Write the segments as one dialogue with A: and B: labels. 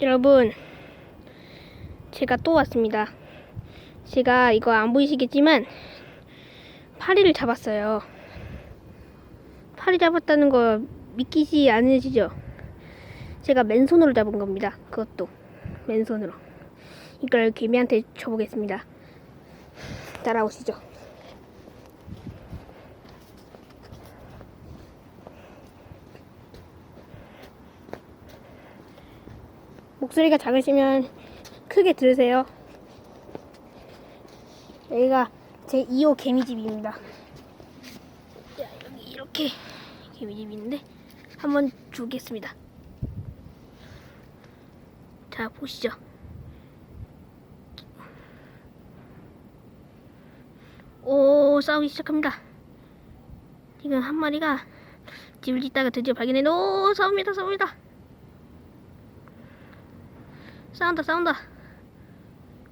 A: 여러분, 제가 또 왔습니다. 제가 이거 안 보이시겠지만, 파리를 잡았어요. 파리 잡았다는 거 믿기지 않으시죠? 제가 맨손으로 잡은 겁니다. 그것도 맨손으로. 이걸 개미한테 줘보겠습니다. 따라오시죠. 목소리가 작으시면 크게 들으세요. 여기가 제 2호 개미집입니다. 자, 여기 이렇게 개미집이 있는데 한번 주겠습니다. 자, 보시죠. 오, 싸우기 시작합니다. 지금 한 마리가 집을 짓다가 드디어 발견해. 오, 싸웁니다, 싸웁니다. 싸운다 싸운다.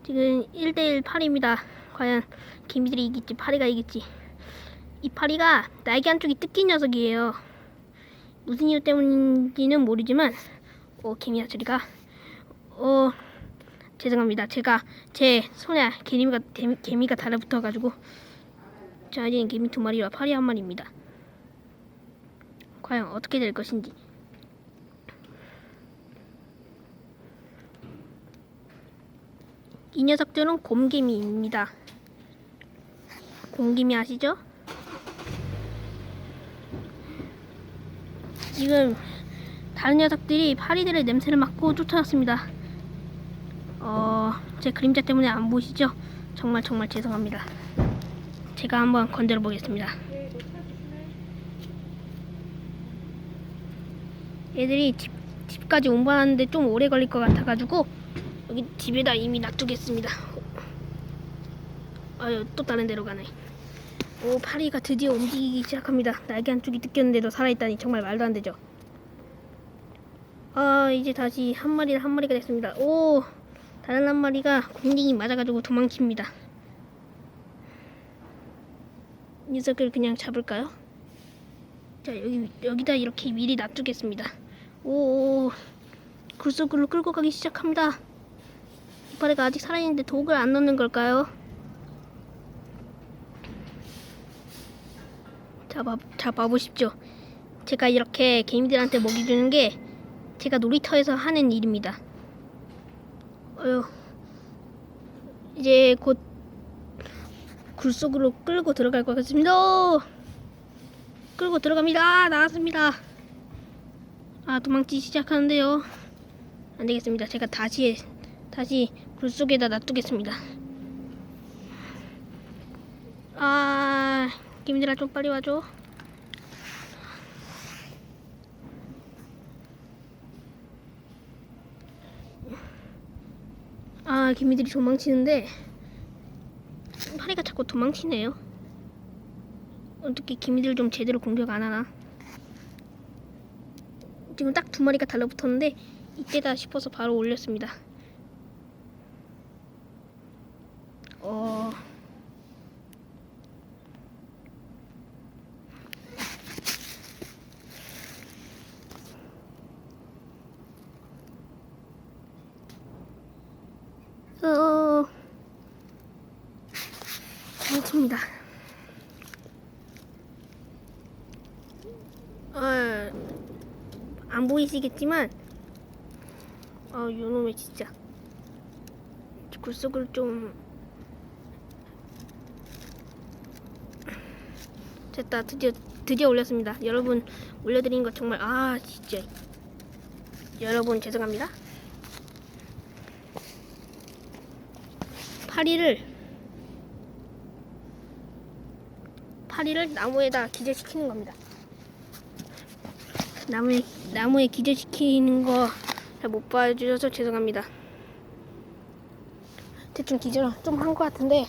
A: 지금 1대1 파리입니다. 과연 개미들이 이길지 파리가 이길지. 이 파리가 날개 한쪽이 뜯긴 녀석이에요. 무슨 이유 때문인지는 모르지만 어 개미야 저리가. 어 죄송합니다. 제가 제 손에 개미가 개미, 개미가 달라붙어 가지고. 자 이제 개미 두 마리와 파리 한 마리입니다. 과연 어떻게 될 것인지 이 녀석들은 곰개미입니다. 곰개미 아시죠? 지금 다른 녀석들이 파리들의 냄새를 맡고 쫓아왔습니다. 어, 제 그림자 때문에 안 보이시죠? 정말 정말 죄송합니다. 제가 한번 건드려 보겠습니다. 얘들이 집, 집까지 운반하는데 좀 오래 걸릴 것 같아가지고 여기 집에다 이미 놔두겠습니다. 아유 또 다른 데로 가네. 오 파리가 드디어 움직이기 시작합니다. 날개 한쪽이 뜯겼는데도 살아있다니 정말 말도 안 되죠. 아 이제 다시 한 마리를 한 마리가 됐습니다. 오 다른 한 마리가 공댕이 맞아가지고 도망칩니다. 이 녀석을 그냥 잡을까요? 자 여기 여기다 이렇게 미리 놔두겠습니다. 오 굴속으로 끌고 가기 시작합니다. 이파리가 아직 살아있는데 독을 안 넣는 걸까요? 자 봐보십시오. 제가 이렇게 개미들한테 먹이 주는 게 제가 놀이터에서 하는 일입니다. 어휴, 이제 곧 굴 속으로 끌고 들어갈 것 같습니다. 끌고 들어갑니다. 나왔습니다. 아, 도망치기 시작하는데요. 안 되겠습니다. 제가 다시 다시 굴 속에다 놔두겠습니다. 아, 김들아 좀 빨리 와줘. 아, 개미들이 도망치는데 파리가 자꾸 도망치네요. 어떻게 개미들 좀 제대로 공격 안 하나? 지금 딱 두 마리가 달라붙었는데 이때다 싶어서 바로 올렸습니다. 어. 어. 그렇습니다. 어, 안 보이시겠지만, 어, 요놈의 진짜. 굴속을 좀 됐다 드디어 드디어 올렸습니다 여러분 올려드린 거 정말 아 진짜 여러분 죄송합니다 파리를 파리를 나무에다 기절시키는 겁니다 나무에 나무에 기절시키는 거 잘 못 봐주셔서 죄송합니다 대충 기절 좀한 것 같은데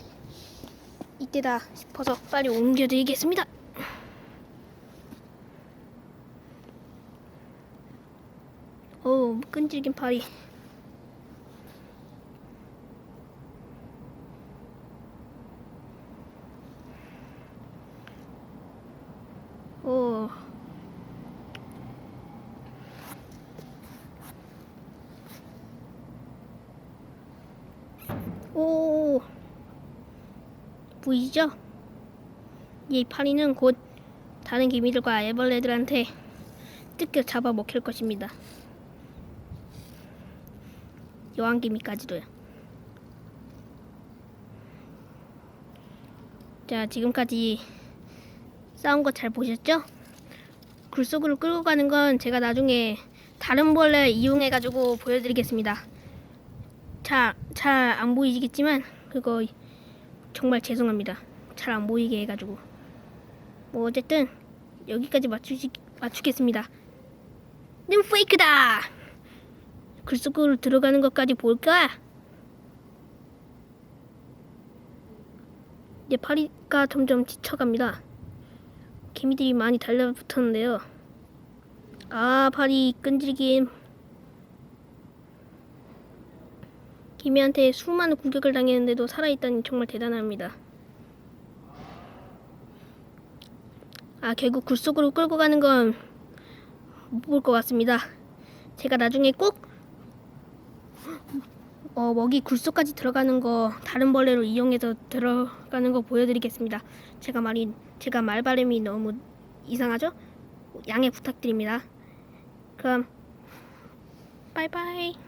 A: 이때다 싶어서 빨리 옮겨드리겠습니다. 오, 끈질긴 파리. 오. 오 보이시죠? 이 파리는 곧 다른 개미들과 애벌레들한테 뜯겨 잡아 먹힐 것입니다. 여왕개미까지도요. 자, 지금까지 싸운 거 잘 보셨죠? 굴 속으로 끌고 가는 건 제가 나중에 다른 벌레 이용해가지고 보여드리겠습니다. 잘, 잘안 보이시겠지만, 그거 정말 죄송합니다. 잘 안 보이게 해가지고. 뭐, 어쨌든, 여기까지 맞추시, 맞추겠습니다. 는 페이크다! 글 속으로 들어가는 것까지 볼까? 이제 파리가 점점 지쳐갑니다. 개미들이 많이 달라붙었는데요. 아, 파리 끈질긴 개미한테 수많은 공격을 당했는데도 살아있다니 정말 대단합니다. 아, 결국 굴 속으로 끌고 가는 건 못 볼 것 같습니다. 제가 나중에 꼭 어, 먹이 굴 속까지 들어가는 거 다른 벌레로 이용해서 들어가는 거 보여드리겠습니다. 제가 말이 제가 말 발음이 너무 이상하죠? 양해 부탁드립니다. 그럼 빠이빠이.